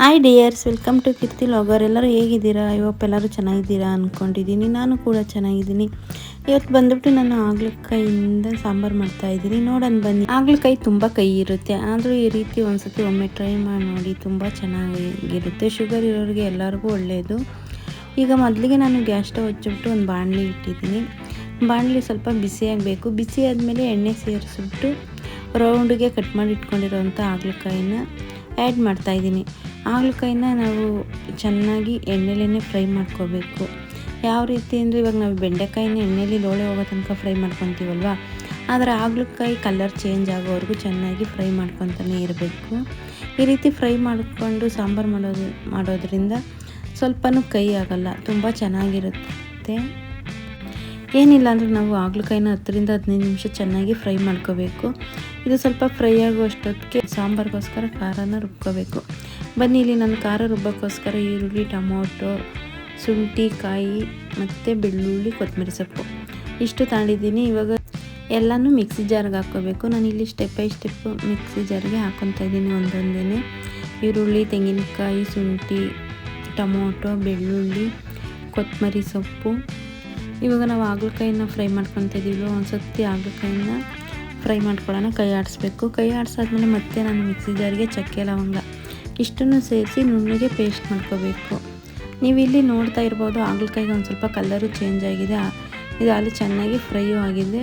Hi dears welcome to Keerthi logger ಎಲ್ಲರೂ ಹೇಗಿದ್ದೀರಾ? ಇವತ್ತು ಎಲ್ಲರೂ ಚೆನ್ನಾಗಿದ್ದೀರಾ ಅಂದ್ಕೊಂಡಿದ್ದೀನಿ ನಾನು ಕೂಡ ಚೆನ್ನಾಗಿದ್ದೀನಿ. ಇವತ್ತು ಬಂದ್ಬಿಟ್ಟು ನಾನು ಆಗ್ಲಕಾಯಿಂದ ಸಾಂಬಾರು ಮಾಡ್ತಾ ಇದ್ದೀನಿ. ನೋಡೋಣ ಬನ್ನಿ. ಆಗ್ಲಕಾಯಿ ತುಂಬ ಕೈ ಇರುತ್ತೆ. ಆದರೂ ಈ ರೀತಿ ಒಂದ್ಸತಿ ಒಮ್ಮೆ ಟ್ರೈ ಮಾಡಿ ನೋಡಿ. ತುಂಬ ಚೆನ್ನಾಗಿರುತ್ತೆ. ಶುಗರ್ ಇರೋರಿಗೆ ಎಲ್ಲರಿಗೂ ಒಳ್ಳೆಯದು ಈಗ ಮೊದಲಿಗೆ ನಾನು ಗ್ಯಾಸ್ ಸ್ಟವ್ ಹಚ್ಚಿಬಿಟ್ಟು ಒಂದು ಬಾಣಲಿ ಇಟ್ಟಿದ್ದೀನಿ. ಬಾಣಲಿ ಸ್ವಲ್ಪ ಬಿಸಿಯಾಗಬೇಕು ಬಿಸಿ ಆದಮೇಲೆ ಎಣ್ಣೆ ಸೇರಿಸ್ಬಿಟ್ಟು ರೌಂಡಿಗೆ ಕಟ್ ಮಾಡಿ ಇಟ್ಕೊಂಡಿರೋವಂಥ ಹಾಗಲಕಾಯಿನ ಆ್ಯಡ್ ಮಾಡ್ತಾಯಿದ್ದೀನಿ ಹಾಗಲಕಾಯಿನ ನಾವು ಚೆನ್ನಾಗಿ ಎಣ್ಣೆಲೇ ಫ್ರೈ ಮಾಡ್ಕೋಬೇಕು. ಯಾವ ರೀತಿ ಅಂದರೆ ಇವಾಗ ನಾವು ಬೆಂಡೆಕಾಯಿನ ಎಣ್ಣೆಲಿ ಲೋಳೆ ಹೋಗೋ ತನಕ ಫ್ರೈ ಮಾಡ್ಕೊತೀವಲ್ವ? ಆದರೆ ಹಾಗಲಕಾಯಿ ಕಲರ್ ಚೇಂಜ್ ಆಗೋವರೆಗೂ ಚೆನ್ನಾಗಿ ಫ್ರೈ ಮಾಡ್ಕೊತಾನೆ ಇರಬೇಕು. ಈ ರೀತಿ ಫ್ರೈ ಮಾಡಿಕೊಂಡು ಸಾಂಬಾರು ಮಾಡೋದು, ಮಾಡೋದ್ರಿಂದ ಸ್ವಲ್ಪನೂ ಕೈ ಆಗಲ್ಲ, ತುಂಬ ಚೆನ್ನಾಗಿರುತ್ತೆ. ಏನಿಲ್ಲ ಅಂದರೆ ನಾವು ಹಾಗಲಕಾಯಿನ ಹತ್ತರಿಂದ ಹದಿನೈದು ನಿಮಿಷ ಚೆನ್ನಾಗಿ ಫ್ರೈ ಮಾಡ್ಕೋಬೇಕು. ಇದು ಸ್ವಲ್ಪ ಫ್ರೈ ಆಗುವಷ್ಟೊತ್ತಿಗೆ ಸಾಂಬಾರಿಗೋಸ್ಕರ ಖಾರನ ರುಬ್ಕೋಬೇಕು. ಬನ್ನಿ ಇಲ್ಲಿ ನಾನು ಖಾರ ರುಬ್ಬಕ್ಕೋಸ್ಕರ ಈರುಳ್ಳಿ, ಟೊಮೊಟೊ, ಶುಂಠಿ, ಕಾಯಿ ಮತ್ತು ಬೆಳ್ಳುಳ್ಳಿ, ಕೊತ್ತಂಬರಿ ಸೊಪ್ಪು. ಇಷ್ಟು ತಾಂಡಿದ್ದೀನಿ. ಇವಾಗ ಎಲ್ಲನೂ ಮಿಕ್ಸಿ ಜಾರ್ಗೆ ಹಾಕ್ಕೋಬೇಕು. ಇಲ್ಲಿ ಸ್ಟೆಪ್ ಬೈ ಸ್ಟೆಪ್ ಮಿಕ್ಸಿ ಜಾರ್ಗೆ ಹಾಕ್ಕೊತಾ ಇದ್ದೀನಿ ಒಂದೊಂದೇ ಈರುಳ್ಳಿ, ತೆಂಗಿನಕಾಯಿ, ಶುಂಠಿ, ಟೊಮೊಟೊ, ಬೆಳ್ಳುಳ್ಳಿ, ಕೊತ್ತಂಬರಿ ಸೊಪ್ಪು. ಇವಾಗ ನಾವು ಹಾಗಲಕಾಯಿನ ಫ್ರೈ ಮಾಡ್ಕೊತಾ ಇದ್ದೀವಿ ಒಂದು ಸತಿ ಹಾಗಲಕಾಯಿನ ಫ್ರೈ ಮಾಡ್ಕೊಳ್ಳೋಣ. ಕೈ ಆಡಿಸ್ಬೇಕು. ಕೈ ಆಡಿಸಾದ್ಮೇಲೆ ಮತ್ತೆ ನಾನು ಮಿಕ್ಸಿ ಜಾರಿಗೆ ಚಕ್ಕೆ, ಲವಂಗ. ಇಷ್ಟನ್ನು ಸೇರಿಸಿ ನುಣ್ಣಗೆ ಪೇಸ್ಟ್ ಮಾಡ್ಕೋಬೇಕು. ನೀವು ಇಲ್ಲಿ ನೋಡ್ತಾ ಇರ್ಬೋದು, ಹಾಗಲಕಾಯಿಗೆ ಒಂದು ಸ್ವಲ್ಪ ಕಲರು ಚೇಂಜ್ ಆಗಿದೆ. ಇದು ಅಲ್ಲಿ ಚೆನ್ನಾಗಿ ಫ್ರೈಯೂ ಆಗಿದೆ.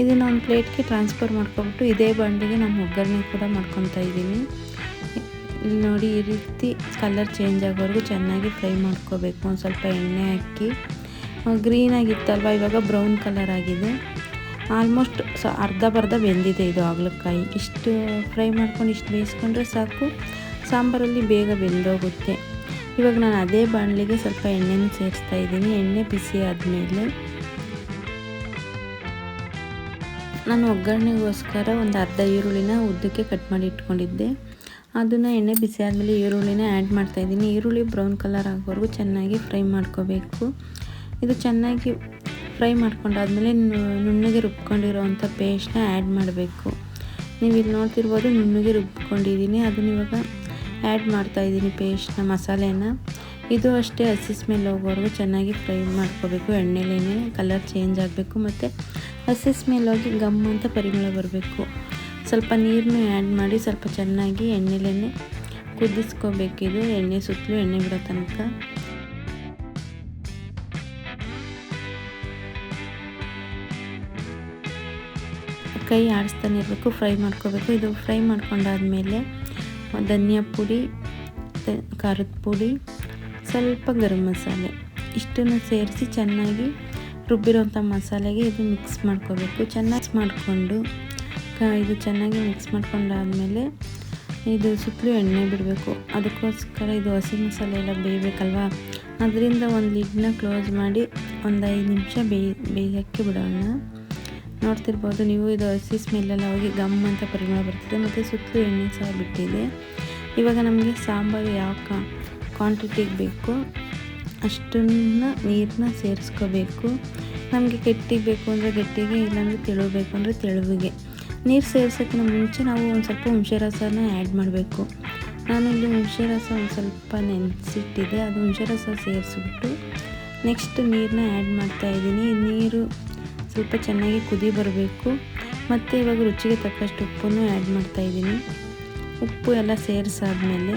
ಇದನ್ನು ಒಂದು ಪ್ಲೇಟ್ಗೆ ಟ್ರಾನ್ಸ್ಫರ್ ಮಾಡ್ಕೊಬಿಟ್ಟು ಇದೇ ಬಂಡಿಗೆ ನಮ್ಮ ಒಗ್ಗರಣೆ ಕೂಡ ಮಾಡ್ಕೊತಾ ಇದ್ದೀನಿ. ಇಲ್ಲಿ ನೋಡಿ ಈ ರೀತಿ ಕಲರ್ ಚೇಂಜ್ ಆಗೋವರೆಗೂ ಚೆನ್ನಾಗಿ ಫ್ರೈ ಮಾಡ್ಕೋಬೇಕು. ಒಂದು ಸ್ವಲ್ಪ ಎಣ್ಣೆ ಹಾಕಿ. ಗ್ರೀನ್ ಆಗಿತ್ತಲ್ವ? ಇವಾಗ ಬ್ರೌನ್ ಕಲರ್ ಆಗಿದೆ. ಆಲ್ಮೋಸ್ಟ್ ಸ ಅರ್ಧ ಬರ್ಧ ಬೆಂದಿದೆ ಇದು ಹಾಗಲಕಾಯಿ. ಇಷ್ಟು ಫ್ರೈ ಮಾಡ್ಕೊಂಡು, ಇಷ್ಟು ಬೇಯಿಸ್ಕೊಂಡ್ರೆ ಸಾಕು. ಸಾಂಬಾರಲ್ಲಿ ಬೇಗ ಬೆಂದೋಗುತ್ತೆ. ಇವಾಗ ನಾನು ಅದೇ ಬಾಣಲಿಗೆ ಸ್ವಲ್ಪ ಎಣ್ಣೆನ ಸೇರಿಸ್ತಾ ಇದ್ದೀನಿ. ಎಣ್ಣೆ ಬಿಸಿ ಆದಮೇಲೆ ನಾನು ಒಗ್ಗರಣೆಗೋಸ್ಕರ ಒಂದು ಅರ್ಧ ಈರುಳ್ಳಿನ ಉದ್ದಕ್ಕೆ ಕಟ್ ಮಾಡಿ ಇಟ್ಕೊಂಡಿದ್ದೆ. ಅದನ್ನು ಎಣ್ಣೆ ಬಿಸಿ ಆದಮೇಲೆ ಈರುಳ್ಳಿನ ಆ್ಯಡ್ ಮಾಡ್ತಾಯಿದ್ದೀನಿ ಈರುಳ್ಳಿ ಬ್ರೌನ್ ಕಲರ್ ಆಗೋವರೆಗೂ ಚೆನ್ನಾಗಿ ಫ್ರೈ ಮಾಡ್ಕೋಬೇಕು. ಇದು ಚೆನ್ನಾಗಿ ಫ್ರೈ ಮಾಡ್ಕೊಂಡಾದ್ಮೇಲೆ ನುಣ್ಣಗೆ ರುಬ್ಕೊಂಡಿರೋವಂಥ ಪೇಸ್ಟ್ನ ಆ್ಯಡ್ ಮಾಡಬೇಕು. ನೀವು ಇಲ್ಲಿ ನೋಡ್ತಿರ್ಬೋದು ನುಣ್ಣಗೆ ರುಬ್ಕೊಂಡಿದ್ದೀನಿ. ಅದನ್ನ ಇವಾಗ ಆ್ಯಡ್ ಮಾಡ್ತಾಯಿದ್ದೀನಿ ಪೇಸ್ಟ್ನ ಮಸಾಲೆನ. ಇದು ಅಷ್ಟೇ ಹಸಿ ಸ್ಮೆಲ್ ಹೋಗೋವರೆಗೂ ಚೆನ್ನಾಗಿ ಫ್ರೈ ಮಾಡ್ಕೋಬೇಕು. ಎಣ್ಣೆಲೇನೆ ಕಲರ್ ಚೇಂಜ್ ಆಗಬೇಕು ಮತ್ತು ಹಸಿ ಸ್ಮೆಲ್ ಹೋಗಿ ಗಮ್ ಅಂತ ಪರಿಮಳ ಬರಬೇಕು. ಸ್ವಲ್ಪ ನೀರನ್ನು ಆ್ಯಡ್ ಮಾಡಿ ಸ್ವಲ್ಪ ಚೆನ್ನಾಗಿ ಎಣ್ಣೆಲೇ ಕುದಿಸ್ಕೋಬೇಕಿದು ಎಣ್ಣೆ ಸುತ್ತಲೂ ಎಣ್ಣೆ ಬಿಡೋ ತನಕ. ಕೈ ಆಡಿಸ್ತಾನೆ ಇರಬೇಕು ಫ್ರೈ ಮಾಡ್ಕೋಬೇಕು. ಇದು ಫ್ರೈ ಮಾಡ್ಕೊಂಡಾದ್ಮೇಲೆ ಧನಿಯಾ ಪುಡಿ ಖಾರದ ಪುಡಿ, ಸ್ವಲ್ಪ ಗರಂ ಮಸಾಲೆ. ಇಷ್ಟನ್ನು ಸೇರಿಸಿ ಚೆನ್ನಾಗಿ ರುಬ್ಬಿರೋಂಥ ಮಸಾಲೆಗೆ ಇದು ಮಿಕ್ಸ್ ಮಾಡ್ಕೋಬೇಕು. ಚೆನ್ನಾಗಿ ಮಾಡಿಕೊಂಡು ಇದು ಚೆನ್ನಾಗಿ ಮಿಕ್ಸ್ ಮಾಡ್ಕೊಂಡಾದ್ಮೇಲೆ ಇದು ಸುತ್ತಲೂ ಎಣ್ಣೆ ಬಿಡಬೇಕು. ಅದಕ್ಕೋಸ್ಕರ ಇದು ಹಸಿ ಮಸಾಲೆ ಎಲ್ಲ ಬೇಯಬೇಕಲ್ವಾ? ಅದರಿಂದ ಒಂದು ಲಿಡ್ನ ಕ್ಲೋಸ್ ಮಾಡಿ ಒಂದು ಐದು ನಿಮಿಷ ಬೇಯ್, ಬೇಯೋಕ್ಕೆ ಬಿಡೋಣ. ನೋಡ್ತಿರ್ಬೋದು ನೀವು, ಇದು ಹಸಿ ಸ್ಮೆಲ್ಲೆಲ್ಲ ಹೋಗಿ ಗಮ್ ಅಂತ ಪರಿಮಳ ಬರ್ತಿದೆ, ಮತ್ತು ಸುತ್ತಲೂ ಎಣ್ಣೆ ಸಹ ಬಿಟ್ಟಿದೆ. ಇವಾಗ ನಮಗೆ ಸಾಂಬಾರು ಯಾವ ಕ್ವಾಂಟಿಟಿಗೆ ಬೇಕು, ಅಷ್ಟನ್ನು ನೀರನ್ನ ಸೇರಿಸ್ಕೋಬೇಕು. ನಮಗೆ ಗಟ್ಟಿಗೆ ಬೇಕು ಅಂದರೆ ಗಟ್ಟಿಗೆ, ಇಲ್ಲಾಂದರೆ ತೆಳುಬೇಕು ಅಂದರೆ ತೆಳುವಿಗೆ. ನೀರು ಸೇರ್ಸೋಕ್ಕಿಂತ ಮುಂಚೆ ನಾವು ಒಂದು ಸ್ವಲ್ಪ ಹುಣಸೆ ರಸನ ಆ್ಯಡ್ ಮಾಡಬೇಕು. ನಾನು ಇಲ್ಲಿ ಹುಣಸೆ ರಸ ಒಂದು ಸ್ವಲ್ಪ ನೆನೆಸಿಟ್ಟಿದೆ, ಅದು ಹುಣಸೆ ರಸ ಸೇರಿಸ್ಬಿಟ್ಟು ನೆಕ್ಸ್ಟ್ ನೀರನ್ನ ಆ್ಯಡ್ ಮಾಡ್ತಾಯಿದ್ದೀನಿ ನೀರು ಸ್ವಲ್ಪ ಚೆನ್ನಾಗಿ ಕುದಿ ಬರಬೇಕು. ಮತ್ತು ಇವಾಗ ರುಚಿಗೆ ತಕ್ಕಷ್ಟು ಉಪ್ಪನ್ನು ಆ್ಯಡ್ ಮಾಡ್ತಾಯಿದ್ದೀನಿ ಉಪ್ಪು ಎಲ್ಲ ಸೇರಿಸಾದ್ಮೇಲೆ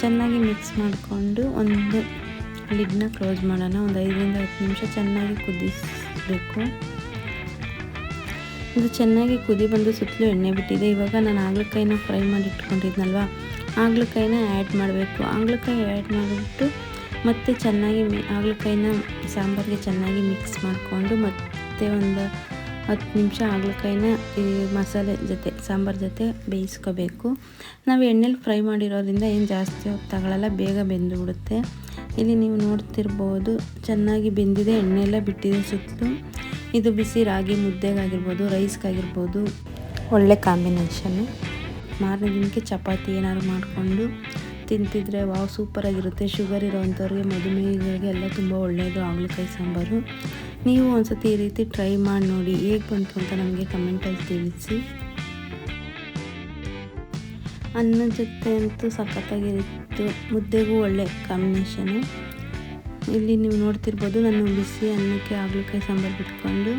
ಚೆನ್ನಾಗಿ ಮಿಕ್ಸ್ ಮಾಡಿಕೊಂಡು ಒಂದು ಲಿಡ್ನ ಕ್ಲೋಸ್ ಮಾಡೋಣ. ಒಂದು ಐದರಿಂದ ಹತ್ತು ನಿಮಿಷ ಚೆನ್ನಾಗಿ ಕುದಿಸಬೇಕು. ಇದು ಚೆನ್ನಾಗಿ ಕುದಿ ಬಂದು ಸುತ್ತಲೂ ಎಣ್ಣೆ ಬಿಟ್ಟಿದೆ. ಇವಾಗ ನಾನು ಆಗ್ಲಕಾಯಿನ ಫ್ರೈ ಮಾಡಿ ಇಟ್ಕೊಂಡಿದ್ನಲ್ವ? ಆಗ್ಲಕಾಯಿನ ಆ್ಯಡ್ ಮಾಡಬೇಕು. ಆಗ್ಲಕಾಯಿ ಆ್ಯಡ್ ಮಾಡಿಬಿಟ್ಟು ಮತ್ತೆ ಚೆನ್ನಾಗಿ ಮಿ ಹಾಗಲಕಾಯಿನ ಸಾಂಬಾರಿಗೆ ಚೆನ್ನಾಗಿ ಮಿಕ್ಸ್ ಮಾಡಿಕೊಂಡು ಮತ್ತೆ ಒಂದು ಹತ್ತು ನಿಮಿಷ ಹಾಗಲಕಾಯಿನ ಈ ಮಸಾಲೆ ಜೊತೆ, ಸಾಂಬಾರು ಜೊತೆ ಬೇಯಿಸ್ಕೋಬೇಕು. ನಾವು ಎಣ್ಣೆಲಿ ಫ್ರೈ ಮಾಡಿರೋದ್ರಿಂದ ಏನು ಜಾಸ್ತಿ ಹೊತ್ತು ತಗೊಳ್ಳಲ್ಲ ಬೇಗ ಬೆಂದು ಬಿಡುತ್ತೆ. ಇಲ್ಲಿ ನೀವು ನೋಡ್ತಿರ್ಬೋದು, ಚೆನ್ನಾಗಿ ಬೆಂದಿದೆ ಎಣ್ಣೆಲ್ಲ ಬಿಟ್ಟಿದೆ ಸುತ್ತಲೂ. ಇದು ಬಿಸಿ ರಾಗಿ ಮುದ್ದೆಗಾಗಿರ್ಬೋದು, ರೈಸ್ಗಾಗಿರ್ಬೋದು, ಒಳ್ಳೆ ಕಾಂಬಿನೇಷನ್ನು ಮಾರನೇ ದಿನಕ್ಕೆ ಚಪಾತಿ ಏನಾದ್ರು ಮಾಡಿಕೊಂಡು ತಿಂತಿದ್ರೆ ವಾವ್, ಸೂಪರಾಗಿರುತ್ತೆ. ಶುಗರ್ ಇರೋವಂಥವ್ರಿಗೆ ಮಧುಮೇಹಿಗಳಿಗೆ ಎಲ್ಲ ತುಂಬ ಒಳ್ಳೆಯದು ಹಾಗಲಕಾಯಿ ಸಾಂಬಾರು. ನೀವು ಒಂದ್ಸತಿ ಈ ರೀತಿ ಟ್ರೈ ಮಾಡಿ ನೋಡಿ ಹೇಗೆ ಬಂತು ಅಂತ ನಮಗೆ ಕಮೆಂಟಲ್ಲಿ ತಿಳಿಸಿ. ಅನ್ನ ಜೊತೆ ಅಂತೂ ಸಖತ್ತಾಗಿರುತ್ತೆ. ಮುದ್ದೆಗೂ ಒಳ್ಳೆ ಕಾಂಬಿನೇಷನು ಇಲ್ಲಿ ನೀವು ನೋಡ್ತಿರ್ಬೋದು ನಾನು ಬಿಸಿ ಅನ್ನಕ್ಕೆ ಹಾಗಲಕಾಯಿ ಸಾಂಬಾರು ಬಿಟ್ಕೊಂಡು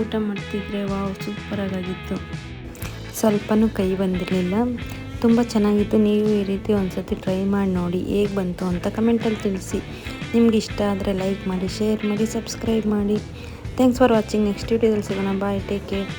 ಊಟ ಮಾಡ್ತಿದ್ರೆ ವಾವ್ ಸೂಪರಾಗಿತ್ತು ಸ್ವಲ್ಪನೂ ಕೈ ಬಂದಿರಲಿಲ್ಲ. ತುಂಬ ಚೆನ್ನಾಗಿತ್ತು. ನೀವು ಈ ರೀತಿ ಒಂದು ಸತಿ ಟ್ರೈ ಮಾಡಿ ನೋಡಿ ಹೇಗೆ ಬಂತು ಅಂತ ಕಮೆಂಟಲ್ಲಿ ತಿಳಿಸಿ. ನಿಮ್ಗೆ ಇಷ್ಟ ಆದರೆ ಲೈಕ್ ಮಾಡಿ, ಶೇರ್ ಮಾಡಿ, ಸಬ್ಸ್ಕ್ರೈಬ್ ಮಾಡಿ. ಥ್ಯಾಂಕ್ಸ್ ಫಾರ್ ವಾಚಿಂಗ್ ನೆಕ್ಸ್ಟ್ ವಿಡಿಯೋದಲ್ಲಿ ಸಿಗೋಣ. Bye take care